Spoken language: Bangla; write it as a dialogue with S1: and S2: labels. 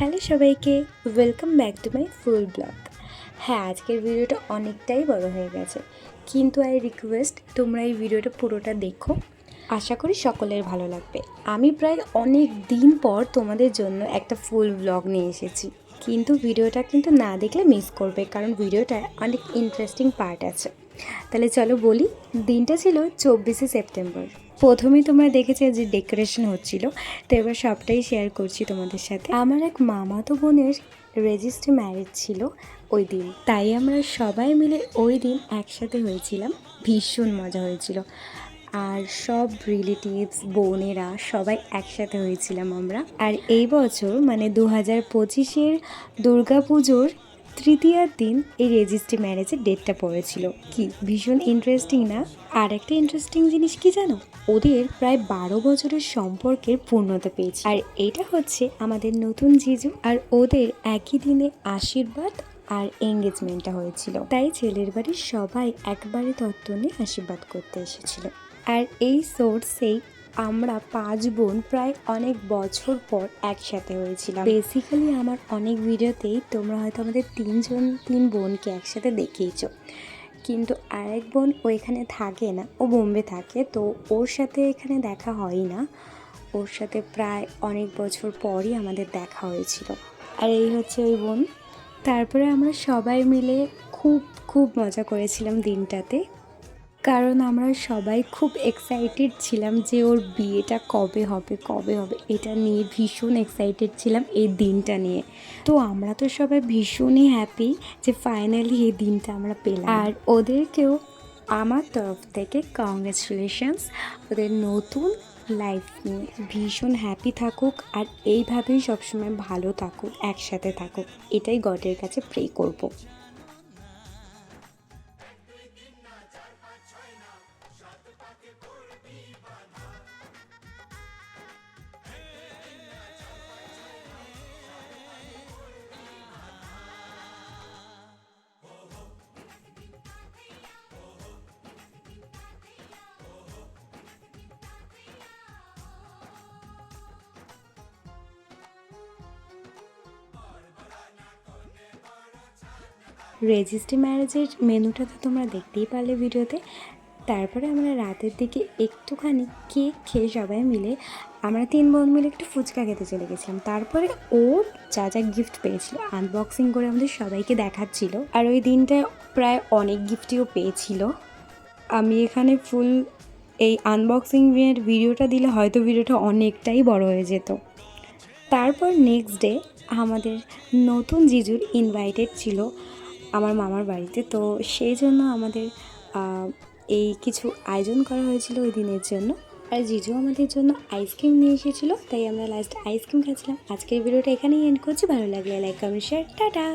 S1: হ্যালো সবাইকে welcome back to my full blog হ্যাঁ আজকের ভিডিওটা অনেকটাই বড় হয়ে গেছে, কিন্তু আই রিকোয়েস্ট তোমরা এই ভিডিওটা পুরোটা দেখো। আশা করি সকলের ভালো লাগবে। আমি প্রায় অনেক দিন পর তোমাদের জন্য একটা ফুল ব্লগ নিয়ে এসেছি, কিন্তু ভিডিওটা কিন্তু না দেখলে মিস করবে, কারণ ভিডিওটায় অনেক ইন্টারেস্টিং পার্ট আছে। তাহলে চলো বলি, দিনটা ছিল চব্বিশে সেপ্টেম্বর। প্রথমেই তোমরা দেখেছ যে ডেকোরেশন হচ্ছিল, তো এবার সবটাই শেয়ার করছি তোমাদের সাথে। আমার এক মামাতো বোনের রেজিস্ট্রি ম্যারেজ ছিল ওই দিন, তাই আমরা সবাই মিলে ওই দিন একসাথে হয়েছিলাম। ভীষণ মজা হয়েছিল। আর সব রিলেটিভস বোনেরা সবাই একসাথে হয়েছিলাম আমরা। আর এই বছর মানে দু হাজার পঁচিশের দুর্গাপুজোর তৃতীয়ার দিন এই রেজিস্ট্রি ম্যারেজের ডেটটা পড়েছিল। কি? ভীষণ ইন্টারেস্টিং না? আর একটা ইন্টারেস্টিং জিনিস কি জানো? ওদের প্রায় বারো বছরের সম্পর্কের পূর্ণতা পেয়েছে। আর এটা হচ্ছে আমাদের নতুন জিজু আর ওদের একই দিনে আশীর্বাদ আর এঙ্গেজমেন্টটা হয়েছিল। তাই ছেলের বাড়ির সবাই একবারে তত্ত্ব নিয়ে আশীর্বাদ করতে এসেছিল। আর এই সোর্সেই আমরা পাঁচ বোন প্রায় অনেক বছর পর একসাথে হয়েছিলাম। বেসিক্যালি আমার অনেক ভিডিওতেই তোমরা হয়তো আমাদের তিনজন, তিন বোনকে একসাথে দেখিয়েছো। কিন্তু আরেক বোন ও এখানে থাকে না, ও বোম্বে থাকে, তো ওর সাথে এখানে দেখা হয় না। ওর সাথে প্রায় অনেক বছর পরই আমাদের দেখা হয়েছিল। আর এই হচ্ছে ওই বোন। তারপরে আমরা সবাই মিলে খুব খুব মজা করেছিলাম দিনটাতে। কারণ আমরা সবাই খুব এক্সাইটেড ছিলাম যে ওর বিয়েটা কবে হবে কবে হবে। এটা নিয়ে ভীষণ এক্সাইটেড ছিলাম এই দিনটা নিয়ে। তো আমরা তো সবাই ভীষণই হ্যাপি যে ফাইনালি এই দিনটা আমরা পেলাম। আর ওদেরকেও আমার তরফ থেকে কংগ্রেচুলেশনস ওদের নতুন লাইফ নিয়ে। ভীষণ হ্যাপি থাকুক আর এইভাবেই সবসময় ভালো থাকুক, একসাথে থাকুক। এটাই গডের কাছে প্রে করব। রেজিস্ট্রি ম্যারেজের মেনুটা তো তোমরা দেখতেই পারলে ভিডিওতে। তারপরে আমরা রাতের দিকে একটুখানি কেক খেয়ে সবাই মিলে আমরা তিন বোন মিলে একটু ফুচকা খেতে চলে গেছিলাম। তারপরে ও যা যা গিফট পেয়েছিল আনবক্সিং করে আমাদের সবাইকে দেখাচ্ছিল। আর ওই দিনটা প্রায় অনেক গিফটইও পেয়েছিল। আমি এখানে ফুল এই আনবক্সিং এর ভিডিওটা দিলে হয়তো ভিডিওটা অনেকটাই বড় হয়ে যেত। তারপর নেক্সট ডে আমাদের নতুন জিজুর ইনভাইটেড ছিল আমার মামার বাড়িতে। তো সেই জন্য আমাদের এই কিছু আয়োজন করা হয়েছিল ওই দিনের জন্য। আর জিজু আমাদের জন্য আইসক্রিম নিয়ে এসেছিল, তাই আমরা লাস্ট আইসক্রিম খাচ্ছিলাম। আজকের ভিডিওটা এখানেই এন্ড করছি। ভালো লাগলে লাইক কমেন্ট শেয়ার টাটা!